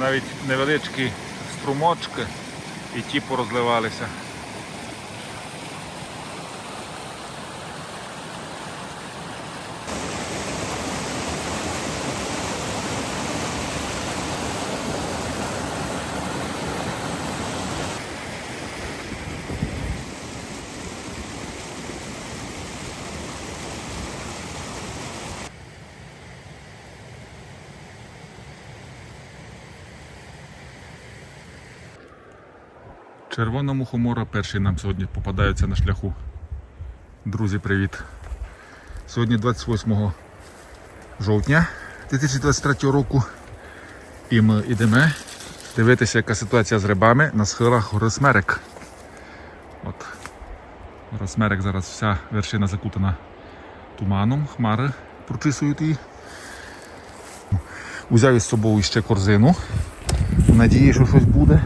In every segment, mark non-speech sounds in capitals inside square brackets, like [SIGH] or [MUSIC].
Навіть невеличкі струмочки і ті порозливалися. Червона мухомора перший нам сьогодні попадається на шляху. Друзі, привіт! Сьогодні 28 жовтня 2023 року. І ми йдемо дивитися, яка ситуація з рибами на схилах гори От. Гора зараз вся вершина закутана туманом, хмари прочисують її. Узяв із собою ще корзину. В надії, що щось буде.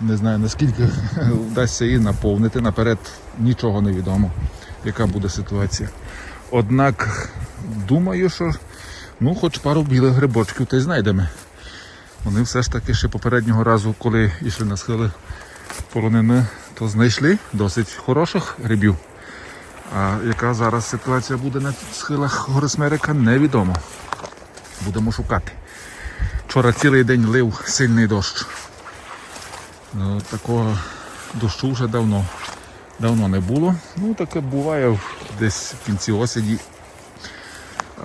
Не знаю наскільки [LAUGHS] вдасться її наповнити. Наперед нічого не відомо, яка буде ситуація. Однак думаю, що ну, хоч пару білих грибочків та й знайдемо. Вони все ж таки ще попереднього разу, коли йшли на схили полонини, то знайшли досить хороших грибів. А яка зараз ситуація буде на схилах гори Смерека, невідомо. Будемо шукати. Вчора цілий день лив сильний дощ. Ну, такого дощу вже давно, давно не було. Ну, таке буває десь в кінці осені.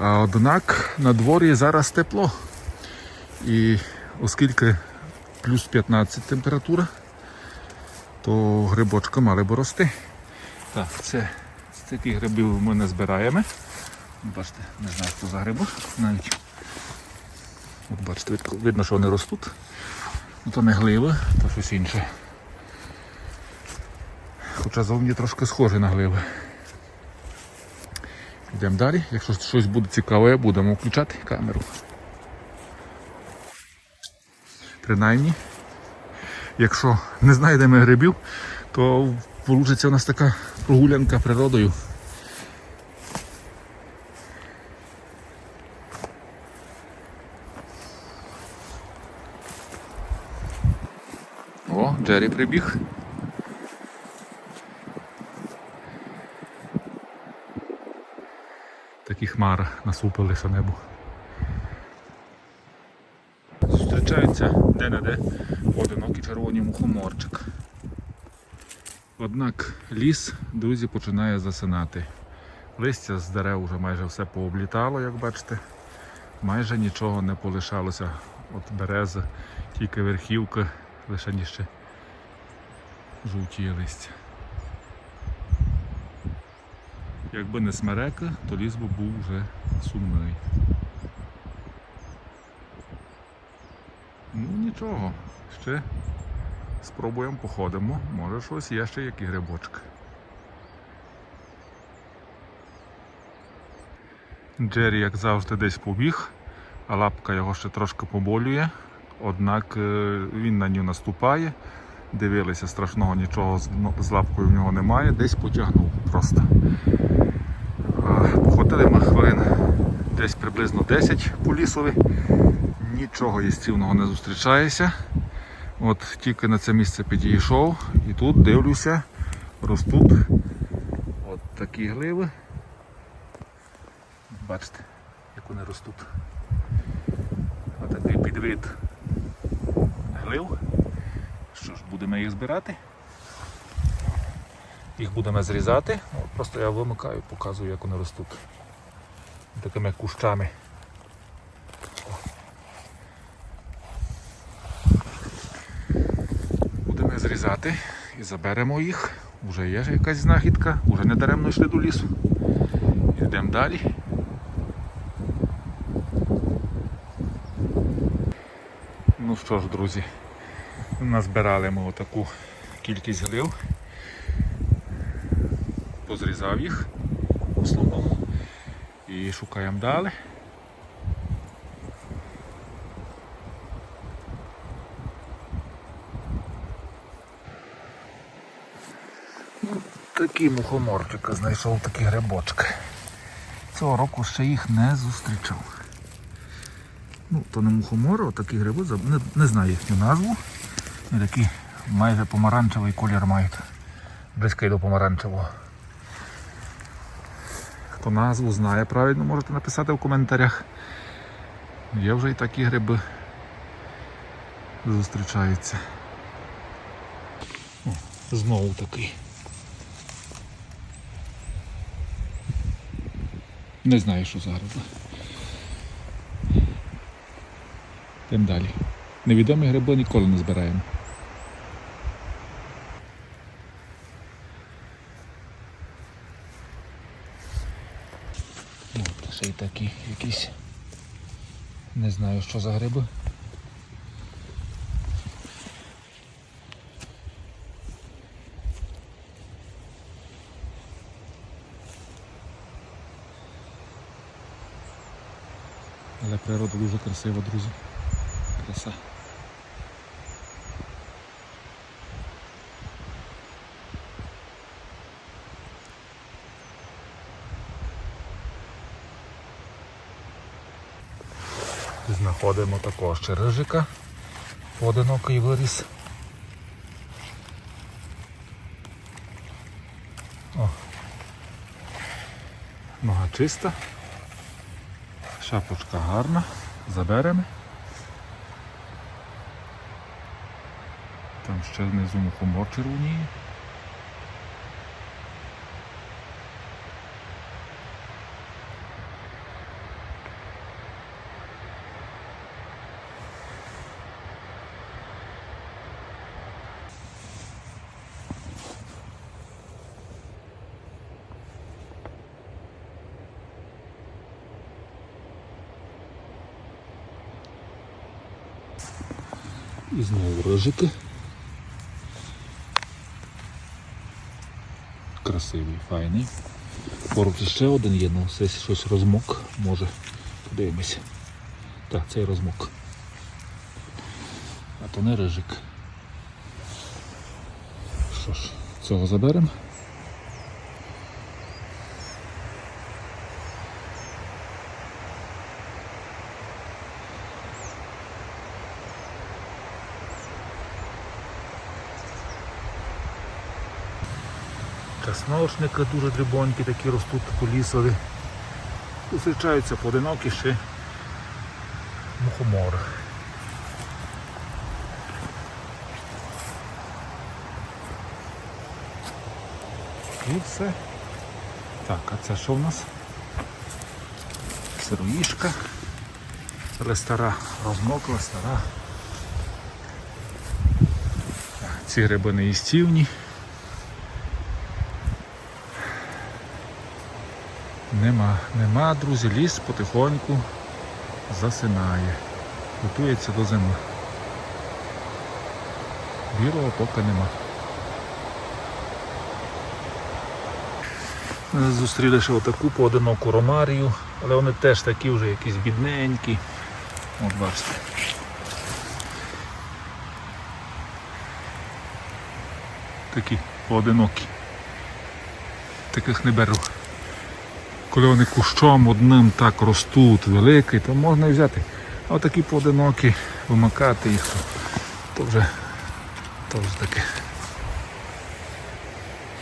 А однак на дворі зараз тепло. І оскільки плюс 15 температура, то грибочки мали б рости. Так, це з таких грибів ми не збираємо. Бачите, не знаю, що за грибок навіть. От бачите, видно, що вони ростуть. Ну то не гливи, то щось інше. Хоча зовні трошки схоже на гливи. Йдемо далі. Якщо щось буде цікаве, будемо включати камеру. Принаймні, якщо не знайдемо грибів, то вийде у нас така прогулянка природою. Джері прибіг. Такі хмари насупилися небо. Зустрічаються де-не-де одинокий червоний мухоморчик. Однак ліс, друзі, починає засинати. Листя з дерев вже майже все пооблітало, як бачите. Майже нічого не полишалося. От берези, тільки верхівка, лише ніще жовтіє листя. Якби не смерека, то ліс би був вже сумний. Ну нічого, ще спробуємо походимо. Може щось є ще які грибочки. Джері, як завжди, десь побіг, а лапка його ще трошки поболює, однак е, він на нього наступає. Дивилися, страшного нічого з, ну, з лапкою в нього немає, десь потягнув просто. Походили ми хвилин десь приблизно 10 по лісові. Нічого їстівного не зустрічається. От тільки на це місце підійшов і тут дивлюся, ростуть от такі гливи. Бачите, як вони ростуть. Отакий підвид глив. Будемо їх збирати. Їх будемо зрізати. Просто я вимикаю, показую, як вони ростуть. Такими кущами. Будемо зрізати і заберемо їх. Уже є якась знахідка, уже не даремно йшли до лісу. Йдемо далі. Ну що ж, друзі, назбирали ми отаку кількість глив. Позрізав їх основному і шукаємо далі. Такі мухоморчика знайшов такі грибочки. Цього року ще їх не зустрічав. Ну, то не мухомори, такі гриби, заб- не, не знаю їхню назву. Вони такі майже помаранчевий колір мають. Близький до помаранчевого. Хто назву знає правильно, можете написати в коментарях. Є вже і такі гриби зустрічаються. О, знову такий. Не знаю, що за гриби. Йдемо далі. Невідомі гриби ніколи не збираємо. От, ще й такі якісь. Не знаю, що за гриби. Але природа дуже красива, друзі. Краса. Знаходимо також чережика. Поодинокий виріс. О. Нога чиста. Шапочка гарна. Заберемо. Там ще внизу мухомор червоніє. І знову рижики. Красивий, файний. Поруч ще один є, але все щось розмок. Може. Подивимося. Так, цей розмок. А то не рижик. Що ж, цього заберемо. Чесночники дуже дрібонькі, такі ростуть по лісові. Зустрічаються поодинокі ще мухомори. І все. Так, а це що в нас? Сироїшка. Але стара, розмокла, стара. Ці гриби не їстівні. Нема, нема, друзі, ліс потихоньку засинає. Готується до зими. Білого поки нема. Зустріли ще отаку поодиноку ромарію, але вони теж такі вже якісь бідненькі. От бачите. Такі поодинокі. Таких не беру. Коли вони кущом одним так ростуть великий, то можна і взяти. А отакі поодинокі, вимикати їх, то, вже то вже таке.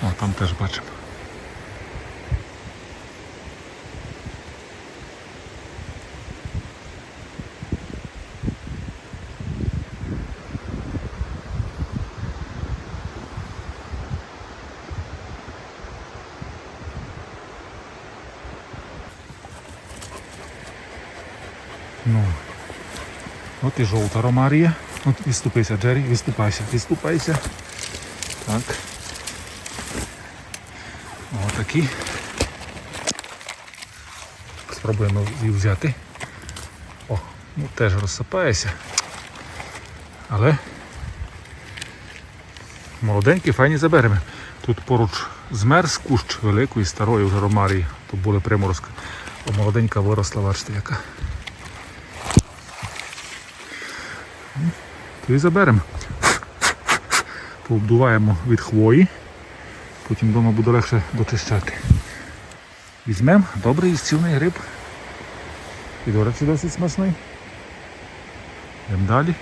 О, там теж бачимо. От і жовта ромарія. От відступися, Джері, відступайся, відступайся. Так. Отакі. Спробуємо її взяти. О, ну теж розсипається. Але молоденькі, файні заберемо. Тут поруч змерз кущ великої старої вже ромарії. Тут були приморозки. Молоденька виросла, бачите, яка. І заберемо. Пообдуваємо від хвої, потім вдома буде легше дочищати. Візьмемо добрий істівний гриб. І, до речі, досить смачний. Йдемо далі.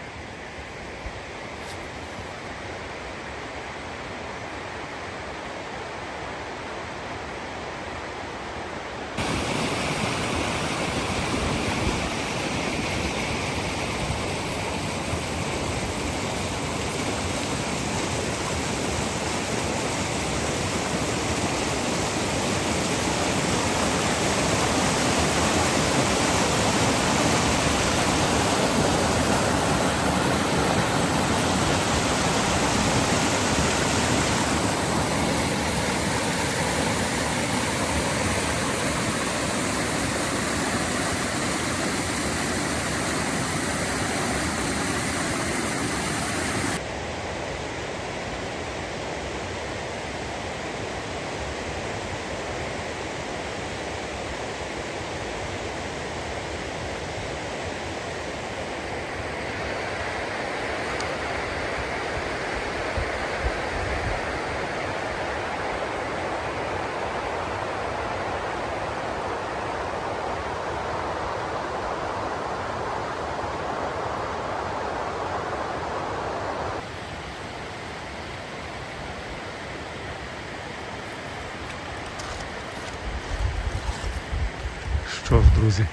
Що ж, друзі,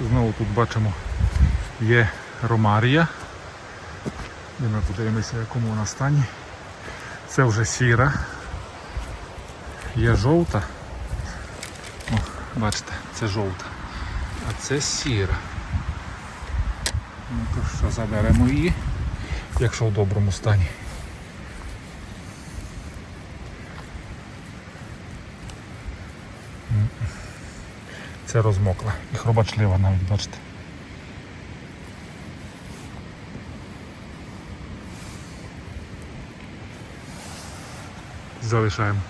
знову тут бачимо є ромарія. Де ми подивимося, в якому вона стані. Це вже сіра. Є жовта. О, бачите, це жовта. А це сіра. Ну то що, заберемо її, якщо в доброму стані. Це розмокла і хробачлива навіть, бачите. Залишаємо.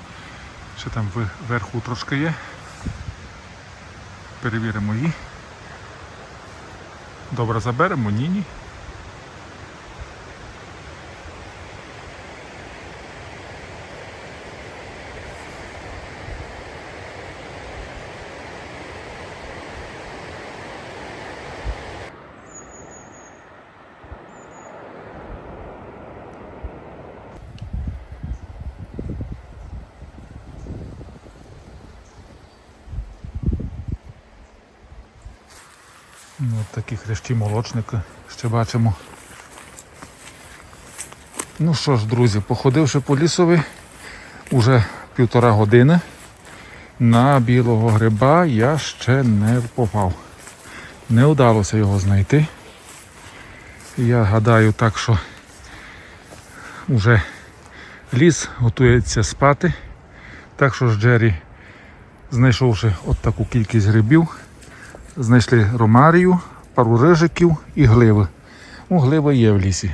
Ще там вверху трошки є. Перевіримо її. Добре заберемо, ні, от такі хрящі молочники ще бачимо. Ну що ж, друзі, походивши по лісові уже півтора години. На білого гриба я ще не попав. Не вдалося його знайти. Я гадаю так, що вже ліс готується спати. Так що ж Джері, знайшовши от таку кількість грибів, знайшли ромарію, пару рижиків і гливи. Ну, гливи є в лісі.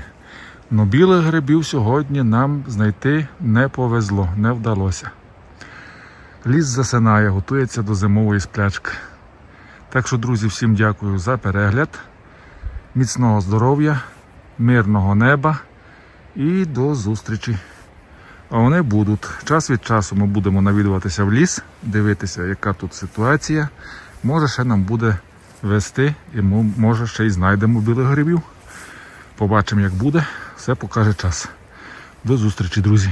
Но білих грибів сьогодні нам знайти не повезло, не вдалося. Ліс засинає, готується до зимової сплячки. Так що, друзі, всім дякую за перегляд. Міцного здоров'я, мирного неба і до зустрічі. А вони будуть. Час від часу ми будемо навідуватися в ліс, дивитися, яка тут ситуація. Може, ще нам буде вести, і може ще й знайдемо білих грибів. Побачимо, як буде. Все покаже час. До зустрічі, друзі.